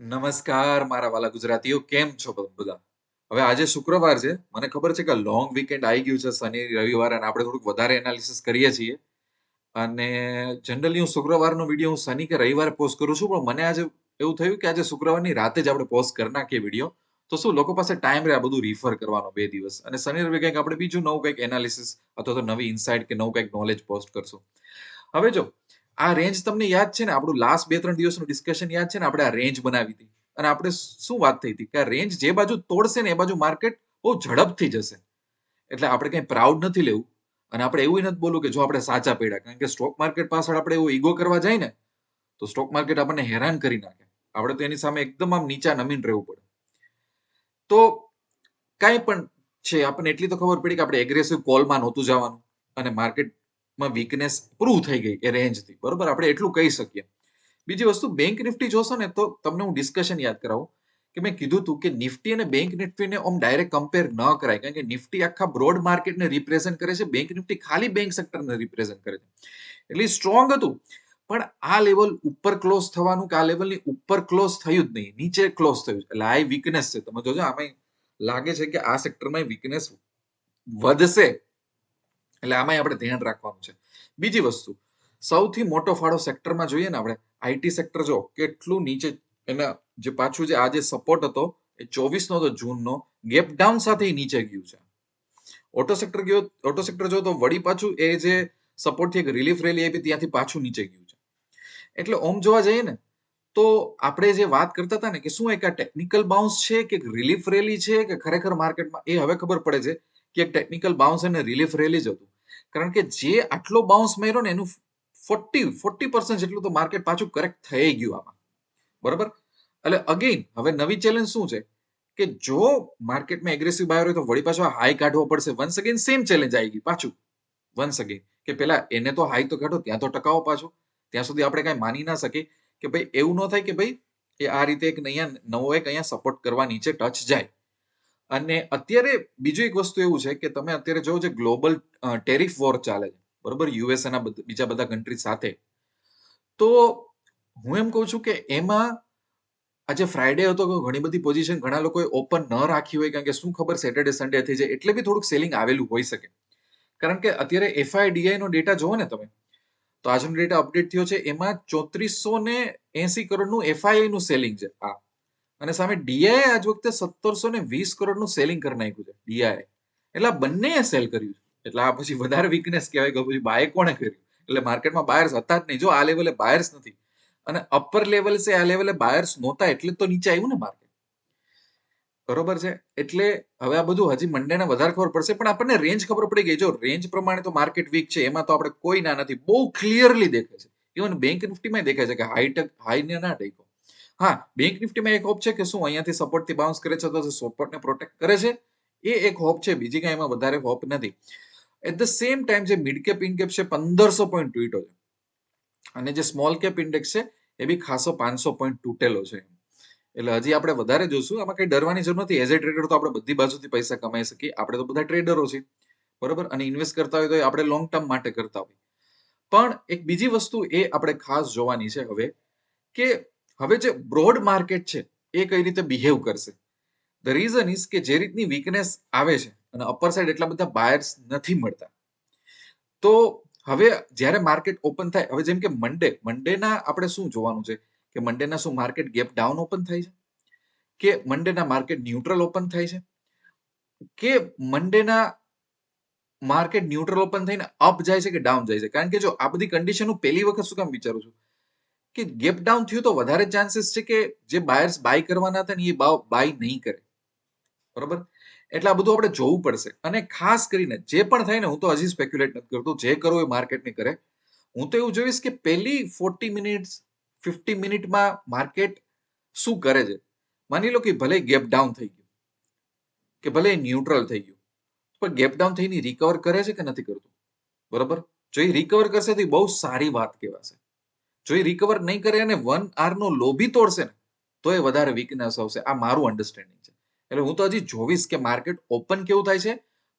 નમસ્કાર મારા વાલા ગુજરાતીઓ, કેમ છો બધા હવે આજે શુક્રવાર છે. મને ખબર છે કે લોંગ વીકેન્ડ આવી ગયું છે શનિ, રવિવાર અને આપણે થોડુંક વધારે એનાલિસિસ કરીએ છીએ. અને જનરલી હું શુક્રવારનો વીડિયો હું શનિ કે રવિવારે પોસ્ટ કરું છું, પણ મને આજે એવું થયું કે આજે શુક્રવારની રાતે જ આપણે પોસ્ટ કરી નાખીએ વીડિયો તો શું, લોકો પાસે ટાઈમ રહે આ બધું રિફર કરવાનો બે દિવસ. અને શનિ, રવિ કંઈક આપણે બીજું નવું કંઈક એનાલિસિસ અથવા તો નવી ઇન્સાઇટ કે નવું કંઈક નોલેજ પોસ્ટ કરશું. હવે જો આ રેન્જ તમને યાદ છે ને? આપણું લાસ્ટ બે, ત્રણ દિવસનું ડિસ્કશન યાદ છે ને? આપણે આ રેન્જ બનાવી હતી. અને આપણે શું વાત થઈ હતી? કે આ રેન્જ જે બાજુ તોડશે ને એ બાજુ માર્કેટ બહુ ઝડપથી જશે. એટલે આપણે કંઈ પ્રાઉડ નથી લેવું. અને આપણે એવું નથી બોલવું કે જો આપણે સાચા પડ્યા. કારણ કે સ્ટોક માર્કેટ પાછળ આપણે એવું ઈગો કરવા જાય ને, તો સ્ટોક માર્કેટ આપણને હેરાન કરી નાખે. આપણે તો એની સામે એકદમ આમ નીચા નમીન રહેવું પડે. તો કાંઈ પણ છે. આપણને એટલી તો ખબર પડી કે આપણે એગ્રેસિવ કોલમાં નહોતું જવાનું. અને માર્કેટમાં વીકનેસ પ્રૂવ થઈ ગઈ એ રેન્જથી બરોબર? આપણે એટલું કહી શકીએ. બીજી વસ્તુ બેંક નિફ્ટી જોશો ને તો તમને હું ડિસ્કશન યાદ કરાવું કે મેં કીધું હતું કે નિફ્ટી અને બેંક નિફ્ટીને ઓમ ડાયરેક્ટ કમ્પેર ન કરાય. કારણ કે નિફ્ટી આખા બ્રોડ માર્કેટને રિપ્રેઝન્ટ કરે છે બેંક નિફ્ટી ખાલી બેંક સેક્ટરને રિપ્રેઝન્ટ કરે છે. એટલે સ્ટ્રોંગ હતું. પણ આ લેવલ ઉપર ક્લોઝ થવાનું કે આ લેવલની ઉપર ક્લોઝ થયું જ નહીં. નીચે ક્લોઝ થયું એટલે આ વીકનેસ છે. તમે જોજો આમાં લાગે છે કે આ સેક્ટરમાં વીકનેસ વધશે. એટલે આમાં આપણે ધ્યાન રાખવાનું છે. બીજી વસ્તુ, સૌથી મોટો ફાળો સેક્ટરમાં જોઈએ ને આપણે આઈટી સેક્ટર જો કેટલું નીચે, એના જે પાછું જે આ જે સપોર્ટ હતો, એ ચોવીસ નો હતો, જૂનનો, ગેપ ડાઉન સાથે નીચે ગયું છે. ઓટો સેક્ટર ગયો, ઓટો સેક્ટર જો તો વળી પાછું એ જે સપોર્ટથી એક રિલીફ રેલી આપી, ત્યાંથી પાછું નીચે ગયું છે. એટલે ઓમ જોવા જઈએ ને, તો આપણે જે વાત કરતા હતા ને કે શું એક આ ટેકનિકલ બાઉન્સ છે, કે રિલીફ રેલી છે, કે ખરેખર માર્કેટમાં એ હવે ખબર પડે છે. કે એક ટેકનિકલ બાઉન્સ અને રિલીફ રેલી જ હતું. કારણ કે જે આટલો બાઉન્સ માર્યો ને એનું ફોર્ટી ફોર્ટી પર્સન્ટ જેટલું તો માર્કેટ પાછું કરેક્ટ થઈ ગયું આમાં. બરાબર? એટલે અગેઇન હવે નવી ચેલેન્જ શું છે? કે જો માર્કેટમાં એગ્રેસિવ બાયર હોય તો વળી પાછો હાઈ કાઢવો પડશે. વન્સ અગેન સેમ ચેલેન્જ આવી ગઈ પાછું. વન્સ અગેન કે પેલા એને તો હાઈ તો કાઢો, ત્યાં તો ટકાવો પાછો. ત્યાં સુધી આપણે કઈ માની ના શકીએ કે ભાઈ એવું ન થાય કે ભાઈ એ આ રીતે એક અહીંયા નવો એક અહીંયા સપોર્ટ કરવા નીચે ટચ જાય. અને અત્યારે બીજું એક વસ્તુ એવું છે કે તમે અત્યારે જોવો છે ગ્લોબલ ટેરિફ વોર ચાલે છે. બરોબર? યુએસએના બીજા બધા કન્ટ્રી સાથે. તો હું એમ કહું છું કે એમાં આજે ફ્રાઈડે હતો ઘણી બધી પોઝિશન ઘણા લોકોએ ઓપન ન રાખી હોય કારણ કે શું ખબર સેટરડે સન્ડે થઈ જાય, એટલે બી થોડુંક સેલિંગ આવેલું હોઈ શકે. કારણ કે અત્યારે એફઆઈડીઆઈ નો ડેટા જોવો ને તમે, તો આજનો ડેટા અપડેટ થયો છે, એમાં ચોત્રીસો ને એસી કરોડનું એફઆઈઆઈ નું સેલિંગ છે. આ અને સામે ડીઆઈ આજ વખતે સત્તરસો ને વીસ કરોડનું સેલિંગ કરી નાખ્યું છે ડીઆઈ એટલે બંને સેલ કર્યું છે. એટલે આ પછી વધારે વીકનેસ કહેવાય કે પછી બાય કોણે કર્યું? એટલે માર્કેટમાં બાયર્સ હતા જ નહીં. જો આ લેવલે બાયર્સ નથી, અને અપર લેવલ છે, આ લેવલે બાયર્સ નહોતા, એટલે તો નીચે આવ્યું ને માર્કેટ બરોબર છે? એટલે હવે આ બધું હજી મંડેને વધારે ખબર પડશે, પણ આપણને રેન્જ ખબર પડી ગઈ. જો રેન્જ પ્રમાણે તો માર્કેટ વીક છે, એમાં તો આપણે કોઈ ના નથી. બહુ ક્લિયરલી દેખાય છે. ઇવન બેંક નિફ્ટીમાં દેખાય છે કે હાઈ ટક હાઈ ને ના ટેકો હા બેંક નિફ્ટીમાં એક હોપ છે કે શું અહીંયાથી સપોર્ટથી બાઉન્સ કરે છે તો સપોર્ટને પ્રોટેક્ટ કરે છે. એ એક હોપ છે, બીજી કાંઈ એમાં વધારે હોપ નથી. એટ ધ સેમ ટાઈમ જે મિડ કેપ ઇનકેપ છે, પંદરસો પોઈન્ટ તૂટ્યો છે. અને જે સ્મોલ કેપ ઇન્ડેક્સ છે, એ બી ખાસો પાંચસો પોઈન્ટ તૂટેલો છે. એટલે હજી આપણે વધારે જોશું, આમાં કઈ ડરવાની જરૂર નથી. એઝ એ ટ્રેડર તો આપણે બધી બાજુથી પૈસા કમાઈ શકીએ. આપણે તો બધા ટ્રેડરો છીએ. બરોબર? અને ઇન્વેસ્ટ કરતા હોય તો આપણે લોંગ ટર્મ માટે કરતા હોય. પણ એક બીજી વસ્તુ એ આપણે ખાસ જોવાની છે હવે, કે હવે જે બ્રોડ માર્કેટ છે, એ કઈ રીતે બિહેવ કરશે? ધ રીઝન ઇઝ કે જે રીતની વીકનેસ આવે છે અને અપર સાઈડ એટલા બધા બાયર્સ નથી મળતા. તો હવે જ્યારે માર્કેટ ઓપન થાય, હવે જેમ કે મંડે મંડેના આપણે શું જોવાનું છે? કે મંડેના શું માર્કેટ ગેપ ડાઉન ઓપન થાય છે? કે મંડેના માર્કેટ ન્યુટ્રલ ઓપન થાય છે? કે મંડેના માર્કેટ ન્યુટ્રલ ઓપન થઈને અપ જાય છે કે ડાઉન જાય છે? કારણ કે જો આ બધી કન્ડિશન હું પહેલી વખત શું કામ વિચારું છું? કે ગેપ ડાઉન થયું તો વધારે ચાન્સીસ છે કે જે બાયર્સ બાય કરવાના હતા ને એ બાય નહીં કરે. બરોબર? એટલે આ બધું આપણે જોવું પડશે. અને ખાસ કરીને જે પણ થાય ને, હું તો હજી સ્પેક્યુલેટ નથી કરતો, જે કરો એ માર્કેટને કરે. હું તો એવું જોઈશ કે પહેલી ફોર્ટી મિનિટ્સ ફિફ્ટી મિનિટમાં માર્કેટ શું કરે છે? માની લો કે ભલે ગેપ ડાઉન થઈ ગયું, કે ભલે ન્યુટ્રલ થઈ ગયું, પણ ગેપ ડાઉન થઈને રિકવર કરે છે કે નથી કરતું? બરોબર? જો એ રિકવર કરશે તો એ બહુ સારી વાત કહેવાશે. જો એ રિકવર નહીં કરે અને વન આર નો લો તોડશે ને, તો એ વધારે વીકનેસ આવશે. આ મારું અન્ડરસ્ટેન્ડિંગ છે. એટલે હું તો હજી જોઈશ કે માર્કેટ ઓપન કેવું થાય છે.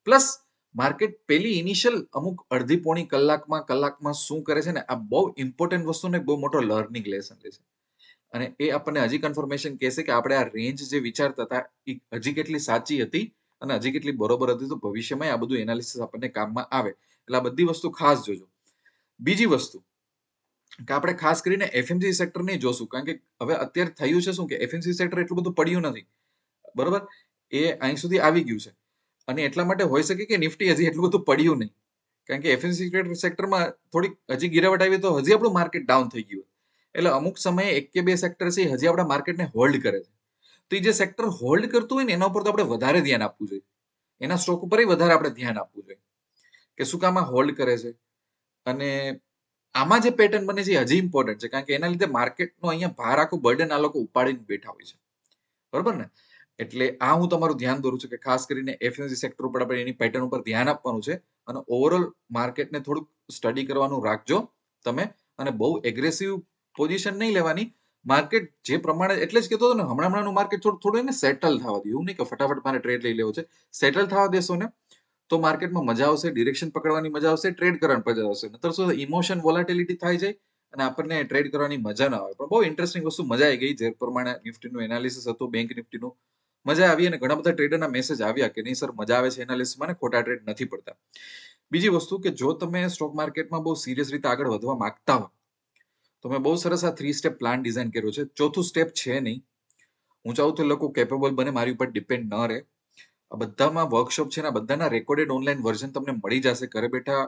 પ્લસ માર્કેટ પેલી ઇનિશિયલ અમુક અડધી પોણી કલાકમાં કલાકમાં શું કરે છે ને, આ બહુ ઇમ્પોર્ટન્ટ વસ્તુ ને બહુ મોટો લર્નિંગ લેસન છે. અને એ આપણને હજી કન્ફર્મેશન કહેશે કે આપણે આ રેન્જ જે વિચારતા હતા, એ હજી કેટલી સાચી હતી અને હજી કેટલી બરોબર હતી, તો ભવિષ્યમાં આ બધું એનાલિસિસ આપણને કામમાં આવે. એટલે આ બધી વસ્તુ ખાસ જોજો. બીજી વસ્તુ કે આપણે ખાસ કરીને એફએમસી સેક્ટર નહીં જોશું, કારણ કે હવે અત્યારે થયું છે શું કે એફએમસી સેક્ટર એટલું બધું પડ્યું નથી. બરોબર? એ અહીં સુધી આવી ગયું છે. અને એટલા માટે હોઈ શકે કે નિફ્ટી હજી એટલું બધું પડ્યું નહીં. કારણ કે એફએમસી સેક્ટરમાં થોડીક હજી ગિરાવટ આવી તો હજી આપણું માર્કેટ ડાઉન થઈ ગયું એટલે અમુક સમયે એક કે બે સેક્ટર છે હજી આપણા માર્કેટને હોલ્ડ કરે છે. તો એ જે સેક્ટર હોલ્ડ કરતું હોય ને, એના ઉપર તો આપણે વધારે ધ્યાન આપવું જોઈએ. એના સ્ટોક ઉપર વધારે આપણે ધ્યાન આપવું જોઈએ. કે શું કામ હોલ્ડ કરે છે? અને આમાં જે પેટર્ન બને છે હજી ઇમ્પોર્ટન્ટ છે, કારણ કે એના લીધે માર્કેટનો અહીંયા ભાર આખું બર્ડન આ લોકો ઉપાડીને બેઠા હોય છે. બરોબર ને? એટલે આ હું તમારું ધ્યાન દોરું છું કે ખાસ કરીને એફએમસી સેક્ટર ઉપર આપણે એની પેટર્ન ઉપર ધ્યાન આપવાનું છે અને ઓવરઓલ માર્કેટને થોડુંક સ્ટડી કરવાનું રાખજો તમે અને બહુ એગ્રેસિવ પોઝિશન નહીં લેવાની. માર્કેટ જે પ્રમાણે, એટલે જ કહેતો હતો ને, હમણાં હમણાંનું માર્કેટ થોડું થોડું એને સેટલ થવા દે. એવું નહીં કે ફટાફટ મારે ટ્રેડ લઈ લેવો છે. સેટલ થવા દેશો ને. તો માર્કેટમાં મજા આવશે, ડિરેક્શન પકડવાની મજા આવશે, ટ્રેડ કરવાની મજા આવશે. નતર શું ઇમોશન વોલાટિલિટી થાય જાય અને આપણને ટ્રેડ કરવાની મજા ના આવે. પણ બહુ ઇન્ટરેસ્ટિંગ વસ્તુ મજા આવી ગઈ. જે પ્રમાણે નિફ્ટીનું એનાલિસિસ હતું, બેંક નિફ્ટીનું, મજા આવી અને ઘણા બધા ટ્રેડરના મેસેજ આવ્યા કે નહીં સર, મજા આવે છે એનાલિસિસમાં ને ખોટા ટ્રેડ નથી પડતા. બીજી વસ્તુ કે જો તમે સ્ટોક માર્કેટમાં બહુ સિરિયસ રીતે આગળ વધવા માંગતા હો, તો મેં બહુ સરસ આ થ્રી સ્ટેપ પ્લાન ડિઝાઇન કર્યો છે. ચોથું સ્ટેપ છે નહીં. હું ચાહું તો લોકો કેપેબલ બને, મારી ઉપર ડિપેન્ડ ન રહે. આ બધામાં વર્કશોપ છે ને બધાના રેકોર્ડેડ ઓનલાઈન વર્ઝન તમને મળી જશે. ઘરે બેઠા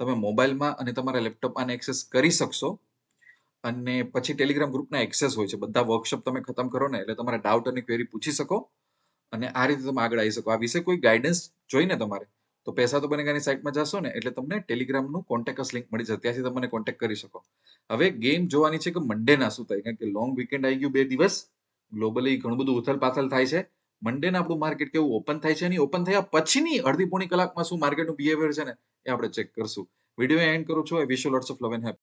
તમે મોબાઈલમાં અને તમારા લેપટોપમાં એક્સેસ કરી શકશો. અને પછી ટેલિગ્રામ ગ્રુપના એક્સેસ હોય છે. બધા વર્કશોપ તમે ખતમ કરો ને, એટલે તમારા ડાઉટ અને ક્વેરી પૂછી શકો અને આ રીતે તમે આગળ આવી શકો. આ વિશે કોઈ ગાઈડન્સ જોઈને તમારે, તો પૈસા તો બનેગાની સાઇટમાં જશો ને, એટલે તમને ટેલિગ્રામનું કોન્ટેક્ટ લિંક મળી જશે. ત્યાંથી તમે કોન્ટેક્ટ કરી શકો. હવે ગેમ જોવાની છે કે મંડે ના શું થાય? કારણ કે લોંગ વીકેન્ડ આવી ગયું બે દિવસ. ગ્લોબલી ઘણું બધું ઉથલ પાથલ થાય છે. મંડે ના આપણું માર્કેટ કેવું ઓપન થાય છે નહીં? ઓપન થયા પછીની અડધી પોણી કલાકમાં શું માર્કેટનું બિહેવિયર છે ને? એ આપણે ચેક કરશું. વીડિયો એન્ડ કરું છું. Wish lots of love and